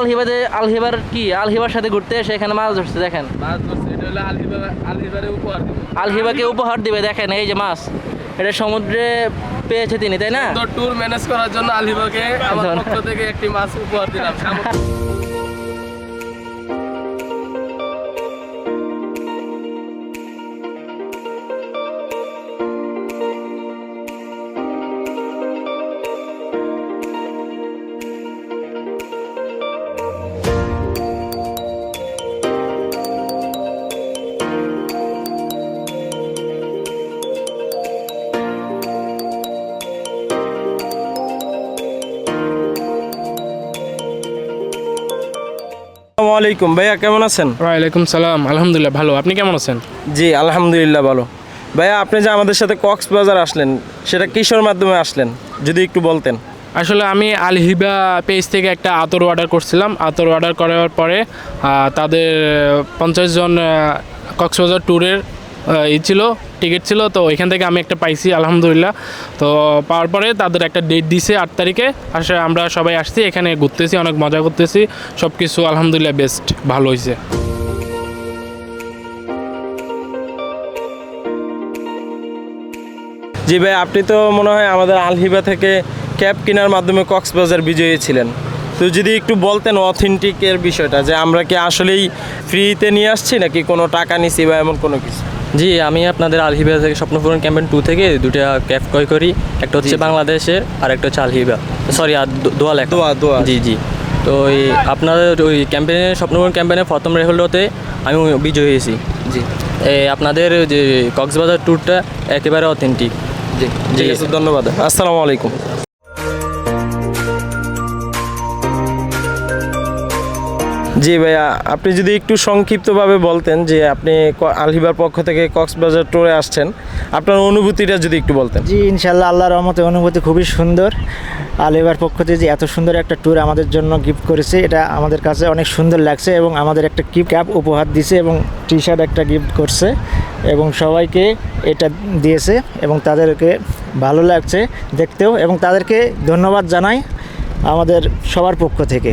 আলহিবাদে আলহিবার কি? আলহিবার সাথে ঘুরতে এসে এখানে মাছ ধরছে দেখেন। মাছ ধরছে এটা হলো আলহিবা আলহিবারে উপহার আলহিবাকে উপহার দিবে দেখেন এই যে মাছ। এটা সমুদ্রে পেয়েছে তিনি তাই না? ট্যুর ম্যানেজ করার জন্য আলহিবাকে আমার পক্ষ থেকে একটি মাছ উপহার দিলাম। আলাইকুম। ভাইয়া কেমন আছেন? ওয়ালাইকুম সালাম। আলহামদুলিল্লাহ ভালো। আপনি কেমন আছেন? জি আলহামদুলিল্লাহ ভালো। ভাইয়া আপনি যে আমাদের সাথে কক্সবাজার আসলেন সেটা কিসের মাধ্যমে আসলেন? যদি একটু বলতেন। আসলে আমি আলহিবা পেজ থেকে একটা আতর অর্ডার করছিলাম। আতর অর্ডার করার পরে তাদের পঞ্চাশ জন কক্সবাজার ট্যুরের ই ছিল টিকিট ছিল, তো এখান থেকে আমি একটা পাইছি, আলহামদুলিল্লাহ। তো পাওয়ার পরে তাদের একটা ডেট দিছে আট তারিখে আসলে আমরা সবাই আসছি, এখানে ঘুরতেছি, অনেক মজা করতেছি সব কিছু আলহামদুলিল্লাহ বেস্ট ভালো হয়েছে জি ভাই, আপনি তো মনে হয় আমাদের আলহিবা থেকে ক্যাব কেনার মাধ্যমে কক্সবাজার বিজয়ী ছিলেন। তো যদি একটু বলতেন অথেন্টিকের বিষয়টা, যে আমরা কি আসলেই ফ্রিতে নিয়ে আসছি, নাকি কোনো টাকা নিছি বা এমন কোনো কিছু? জি আমি আপনাদের আলহিবা থেকে স্বপ্নপূরণ ক্যাম্পেন টু থেকে দুটা ক্যাব ক্রয় করি। একটা হচ্ছে বাংলাদেশের আর একটা হচ্ছে আলহিবা সরি দোয়া লেখা। দোয়া, দোয়া। জি জি। তো ওই আপনাদের ওই ক্যাম্পেনের স্বপ্নপূরণ ক্যাম্পেনের প্রথম রেহলতে আমি বিজয়ী হয়েছি। জি। এই আপনাদের যে কক্সবাজার ট্যুরটা একেবারে অথেন্টিক জি জি। ঠিক আছে ধন্যবাদ। আসসালামু আলাইকুম। জি ভাইয়া, আপনি যদি একটু সংক্ষিপ্তভাবে বলতেন যে আপনি আলহিবার পক্ষ থেকে কক্সবাজার ট্যুরে আসছেন, আপনার অনুভূতিটা যদি একটু বলতেন। জি, ইনশাল্লাহ, আল্লাহর রহমতে অনুভূতি খুবই সুন্দর। আলহিবার পক্ষ থেকে যে এত সুন্দর একটা ট্যুর আমাদের জন্য গিফট করেছে, এটা আমাদের কাছে অনেক সুন্দর লাগছে এবং আমাদের একটা কি ক্যাপ উপহার দিছে এবং টি শার্ট একটা গিফট করছে এবং সবাইকে এটা দিয়েছে এবং তাদেরকে ভালো লাগছে দেখতেও এবং তাদেরকে ধন্যবাদ জানাই আমাদের সবার পক্ষ থেকে।